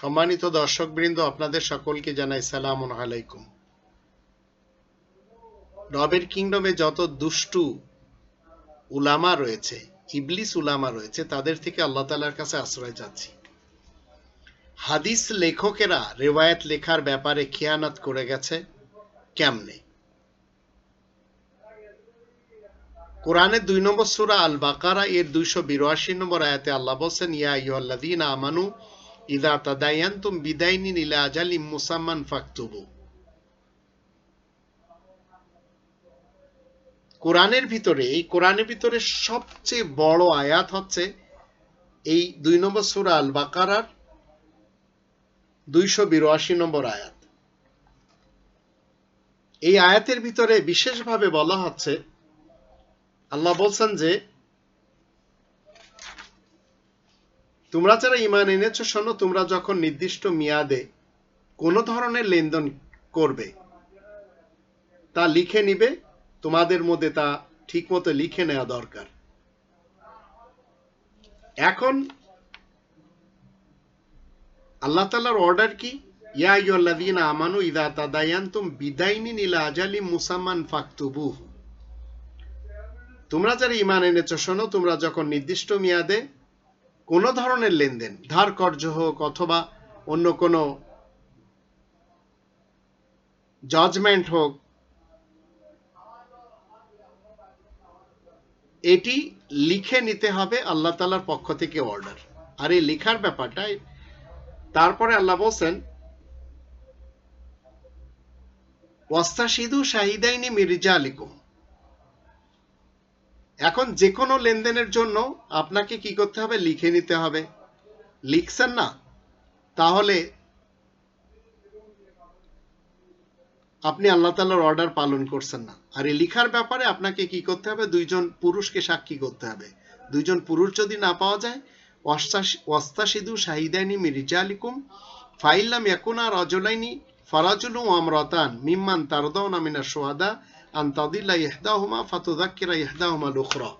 সম্মানিত দর্শকবৃন্দ, আপনাদের সকলকে জানাই সালাম আলাইকুম। রবের কিংডমে যত দুষ্টু উলামা রয়েছে, ইবলিস উলামা রয়েছে, তাদের থেকে আল্লাহ তালার কাছে আশ্রয় চাচ্ছি। হাদিস লেখকেরা রেওয়ায়ত লেখার ব্যাপারে খেয়ানত করে গেছে কেমনে? কোরআনের দুই নম্বর সুরা আল বাকারা এর দুইশো বিরাশি নম্বর আয়াতে আল্লাহ বলছেন, ইয়া ইয়ল্লাদিন আমানু ইদা তাদায়ান্তুম বিদাইনিন ইলা আজালিম মুসাম্মান ফাকতুবু কোরআনের ভিতরে, এই কোরআনের ভিতরে সবচেয়ে বড় আয়াত হচ্ছে এই দুই নম্বর সুরা আল বাকারার দুইশো বিরাশি নম্বর আয়াত। এই আয়াতের ভিতরে বিশেষভাবে বলা হচ্ছে, আল্লাহ বলছেন যে তোমরা যারা ইমান এনেছো, শোনো, তোমরা যখন নির্দিষ্ট মেয়াদে কোন ধরনের লেনদেন করবে, তা লিখে নিবে। তোমাদের মধ্যে তা ঠিক মতো লিখে নেওয়া দরকার। এখন আল্লাহ তালার অর্ডার কি? ইয়া আমানু ইদা তাদায়ান্তুম বিদাইনিন ইলা আজালি মুসাম্মান ফাকতুবুহ। তোমরা যারা ইমান এনেছো, শোনো, তোমরা যখন নির্দিষ্ট মেয়াদে কোন ধরনের লেনদেন, ধার কর্য হোক অথবা অন্য কোনো জাজমেন্ট হোক, এটি লিখে নিতে হবে আল্লাহ তালার পক্ষ থেকে অর্ডার আর এই লেখার ব্যাপারটাই তারপরে আল্লাহ বলছেন, ওয়াস্তাশিদু শাহিদাইনি মির্জা আলিকুম এখন যে কোনো লেনদেনের জন্য আপনাকে কি করতে হবে? লিখে নিতে হবে। লিখছেন না? তাহলে আপনি আল্লাহ তালার অর্ডার পালন করছেন না। আর এই লিখার ব্যাপারে আপনাকে কি করতে হবে? দুইজন পুরুষকে সাক্ষী করতে হবে। দুইজন পুরুষ যদি না পাওয়া যায় ওয়াস্তাসিদু শাহিদাইনি মির্জা আলিকুম ফাইল্লাম ইয়াকুনা রজলাইনি ফারাজুলু আমরতান মিম্মান তারদাউনা মিনার সোয়াদা আন তাদিল্লা ইহদাহুমা ফাতুযাক্কিরা ইহদাহুমা লুখরা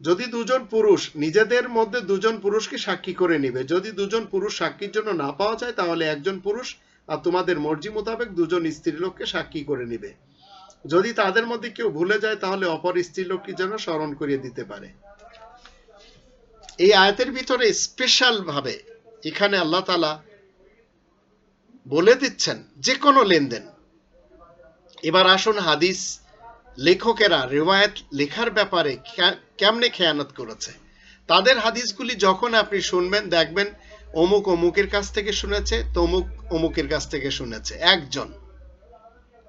যদি দুজন পুরুষ নিজেদের মধ্যে দুজন পুরুষকে সাক্ষী করে নিবে, যদি দুজন পুরুষ সাক্ষীর জন্য না পাওয়া যায়, তাহলে একজন পুরুষ আর তোমাদের মর্জি মোতাবেক দুজন স্ত্রী লোককে সাক্ষী করে নিবে। যদি তাদের মধ্যে কেউ ভুলে যায়, তাহলে অপর স্ত্রী লোককে যেন স্মরণ করিয়ে দিতে পারে। এই আয়াতের ভিতরে স্পেশাল ভাবে এখানে আল্লাহ তালা বলে দিচ্ছেন যে কোনো লেনদেন। এবার আসুন হাদিস লেখকেরা রেওয়ায়ত লেখার ব্যাপারে কেমনে খেয়ানত করেছে। তাদের হাদিসগুলি যখন আপনি শুনবেন, দেখবেন অমুক অমুকের কাছ থেকে শুনেছে, তমুক অমুকের কাছ থেকে শুনেছে। একজন।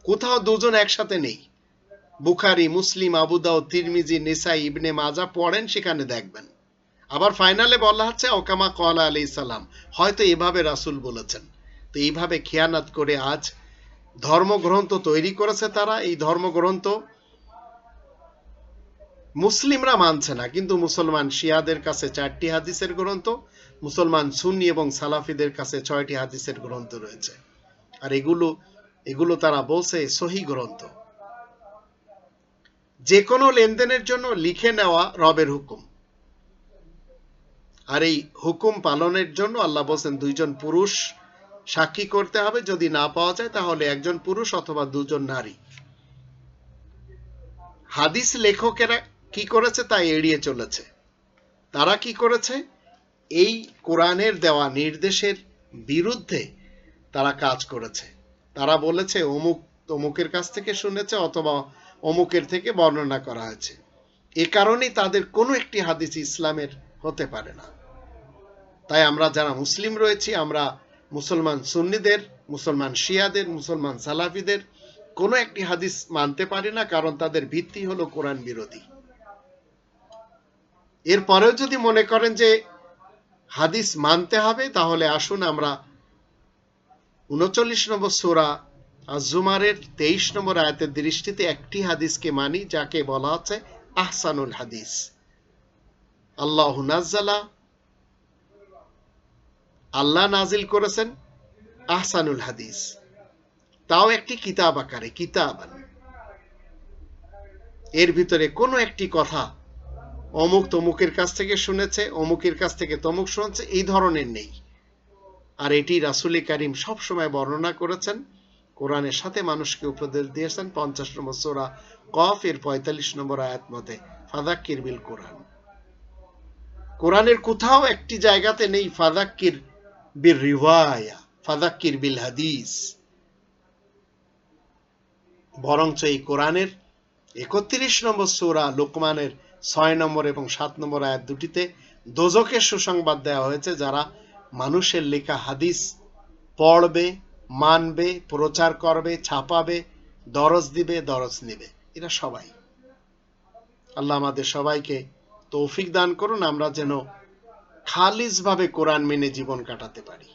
কোথাও দুজন একসাথে নেই। বুখারি, মুসলিম আবুদাও তিরমিজি, নিসাই, ইবনে মাজা পড়েন, সেখানে দেখবেন। আবার ফাইনালে বলা হচ্ছে, ওকামা কলা আলি সালাম। হয়তো এভাবে রাসুল বলেছেন। তো এইভাবে খেয়ানাত করে আজ ধর্মগ্রন্থ তৈরি করেছে তারা। এই ধর্মগ্রন্থ মুসলিমরা মানছে না, কিন্তু মুসলমান শিয়াদের কাছে চারটি হাদিসের গ্রন্থ, মুসলমান সুন্নি এবং সালাফিদের কাছে ছয়টি হাদিসের গ্রন্থ রয়েছে। আর এগুলো এগুলো তারা বলছে সহি গ্রন্থ। যে কোনো লেনদেনের জন্য লিখে নেওয়া রবের হুকুম। আর এই হুকুম পালনের জন্য আল্লাহ বলছেন, দুইজন পুরুষ সাক্ষী করতে হবে। যদি না পাওয়া যায়, তাহলে একজন পুরুষ অথবা দুজন নারী। হাদিস লেখকেরা কি করেছে তা এড়িয়ে চলেছে। তারা কি করেছে? এই কোরআনের দেওয়া নির্দেশের বিরুদ্ধে তারা কাজ করেছে। তারা বলেছে, অমুক অমুকের কাছ থেকে শুনেছে অথবা অমুকের থেকে বর্ণনা করা হয়েছে। এ কারণেই তাদের কোনো একটি হাদিস ইসলামের হতে পারে না। তাই আমরা যারা মুসলিম রয়েছি, আমরা মুসলমান সুন্নিদের, মুসলমান শিয়াদের, মুসলমান সালাফিদের, কোনো একটি হাদিস মানতে পারি না, কারণ তাদের ভিত্তি হলো কোরআন বিরোধী। এরপরেও যদি মনে করেন যে হাদিস মানতে হবে, তাহলে আসুন আমরা উনচল্লিশ নম্বর সোরা আজুমারের তেইশ নম্বর আয়াতের দৃষ্টিতে একটি হাদিসকে মানি, যাকে বলা হচ্ছে আহসানুল হাদিস। আল্লাহ নাজ্জালা আল্লাহ নাজিল করেছেন আহসানুল হাদিস। তাও একটি কিতাব আকারে, কিতাব এর ভিতরে কোনো একটি কথা অমুক তমুকের কাছ থেকে শুনেছে, অমুকের কাছ থেকে তমুক শুনেছে, এই ধরনের নেই। আর এটি রাসুলি করিম সবসময় বর্ণনা করেছেন, কোরআনের সাথে মানুষকে উপদেশ দিয়েছেন, পঞ্চাশ নম্বর সোরা কফ, এর পঁয়তাল্লিশ নম্বর আয়াত মতে ফাদাক্কির বিল কোরআন। কোরআনের কোথাও একটি জায়গাতে নেই ফাদাক্কির বিল রিওয়ায়া ফাদাক্কির বিল হাদিস। বরঞ্চ এই কোরআনের একত্রিশ নম্বর লোকমানের ছয় নম্বর এবং সাত নম্বর আয়াত দুটিতে দোজকের সুসংবাদ দেওয়া হয়েছে, যারা মানুষের লেখা হাদিস পড়বে, মানবে, প্রচার করবে, ছাপাবে, দরজ দিবে, দরজ নিবে। এরা সবাই। আল্লাহ আমাদের সবাইকে তৌফিক দান করুন, আমরা যেন খালিজ ভাবে কোরআন মেনে জীবন কাটাতে পারি।